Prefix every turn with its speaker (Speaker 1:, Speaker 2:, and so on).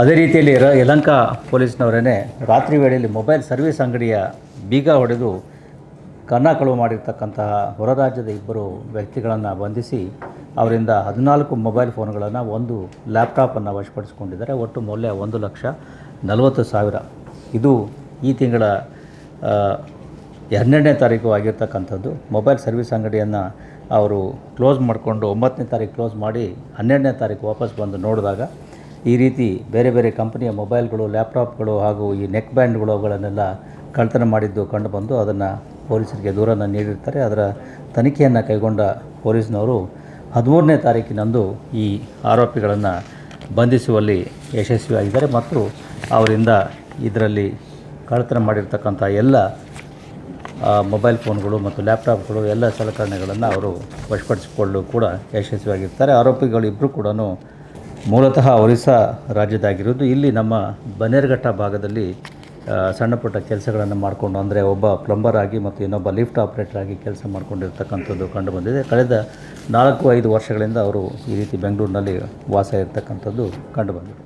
Speaker 1: ಅದೇ ರೀತಿಯಲ್ಲಿ ರ, ಯಲಂಕ ಪೊಲೀಸ್ನವರೇ ರಾತ್ರಿ ವೇಳೆಯಲ್ಲಿ ಮೊಬೈಲ್ ಸರ್ವಿಸ್ ಅಂಗಡಿಯ ಬೀಗ ಹೊಡೆದು ಕನ್ನ ಕಳುವು ಮಾಡಿರ್ತಕ್ಕಂತಹ ಹೊರ ರಾಜ್ಯದ ಇಬ್ಬರು ವ್ಯಕ್ತಿಗಳನ್ನು ಬಂಧಿಸಿ ಅವರಿಂದ ಹದಿನಾಲ್ಕು ಮೊಬೈಲ್ ಫೋನ್ಗಳನ್ನು ಒಂದು ಲ್ಯಾಪ್ಟಾಪನ್ನು ವಶಪಡಿಸಿಕೊಂಡಿದ್ದಾರೆ. ಒಟ್ಟು ಮೌಲ್ಯ ಒಂದು ಲಕ್ಷ ನಲವತ್ತು ಸಾವಿರ. ಇದು ಈ ತಿಂಗಳ ಹನ್ನೆರಡನೇ ತಾರೀಕು ಆಗಿರ್ತಕ್ಕಂಥದ್ದು. ಮೊಬೈಲ್ ಸರ್ವಿಸ್ ಅಂಗಡಿಯನ್ನು ಅವರು ಕ್ಲೋಸ್ ಮಾಡಿಕೊಂಡು ಒಂಬತ್ತನೇ ತಾರೀಕು ಕ್ಲೋಸ್ ಮಾಡಿ ಹನ್ನೆರಡನೇ ತಾರೀಕು ವಾಪಸ್ ಬಂದು ನೋಡಿದಾಗ ಈ ರೀತಿ ಬೇರೆ ಬೇರೆ ಕಂಪನಿಯ ಮೊಬೈಲ್ಗಳು, ಲ್ಯಾಪ್ಟಾಪ್ಗಳು ಹಾಗೂ ಈ ನೆಕ್ ಬ್ಯಾಂಡ್ಗಳು ಅವುಗಳನ್ನೆಲ್ಲ ಕಳ್ಳತನ ಮಾಡಿದ್ದು ಕಂಡುಬಂದು ಅದನ್ನು ಪೊಲೀಸರಿಗೆ ದೂರನ್ನು ನೀಡಿರ್ತಾರೆ. ಅದರ ತನಿಖೆಯನ್ನು ಕೈಗೊಂಡ ಪೊಲೀಸ್ನವರು ಹದಿಮೂರನೇ ತಾರೀಕಿನಂದು ಈ ಆರೋಪಿಗಳನ್ನು ಬಂಧಿಸುವಲ್ಲಿ ಯಶಸ್ವಿಯಾಗಿದ್ದಾರೆ ಮತ್ತು ಅವರಿಂದ ಇದರಲ್ಲಿ ಕಳ್ಳತನ ಮಾಡಿರ್ತಕ್ಕಂಥ ಎಲ್ಲ ಮೊಬೈಲ್ ಫೋನ್ಗಳು ಮತ್ತು ಲ್ಯಾಪ್ಟಾಪ್ಗಳು, ಎಲ್ಲ ಸಲಕರಣೆಗಳನ್ನು ಅವರು ವಶಪಡಿಸಿಕೊಳ್ಳಲು ಕೂಡ ಯಶಸ್ವಿಯಾಗಿರ್ತಾರೆ. ಆರೋಪಿಗಳು ಇಬ್ಬರು ಕೂಡ ಮೂಲತಃ ಒರಿಸ್ಸಾ ರಾಜ್ಯದಾಗಿರೋದು. ಇಲ್ಲಿ ನಮ್ಮ ಬನ್ನೇರುಘಟ್ಟ ಭಾಗದಲ್ಲಿ ಸಣ್ಣ ಪುಟ್ಟ ಕೆಲಸಗಳನ್ನು ಮಾಡಿಕೊಂಡು, ಅಂದರೆ ಒಬ್ಬ ಪ್ಲಂಬರ್ ಆಗಿ ಮತ್ತು ಇನ್ನೊಬ್ಬ ಲಿಫ್ಟ್ ಆಪ್ರೇಟರ್ ಆಗಿ ಕೆಲಸ ಮಾಡಿಕೊಂಡಿರ್ತಕ್ಕಂಥದ್ದು ಕಂಡುಬಂದಿದೆ ಕಳೆದ ನಾಲ್ಕು ಐದು ವರ್ಷಗಳಿಂದ ಅವರು ಈ ರೀತಿ ಬೆಂಗಳೂರಿನಲ್ಲಿ ವಾಸ ಇರತಕ್ಕಂಥದ್ದು ಕಂಡುಬಂದಿದೆ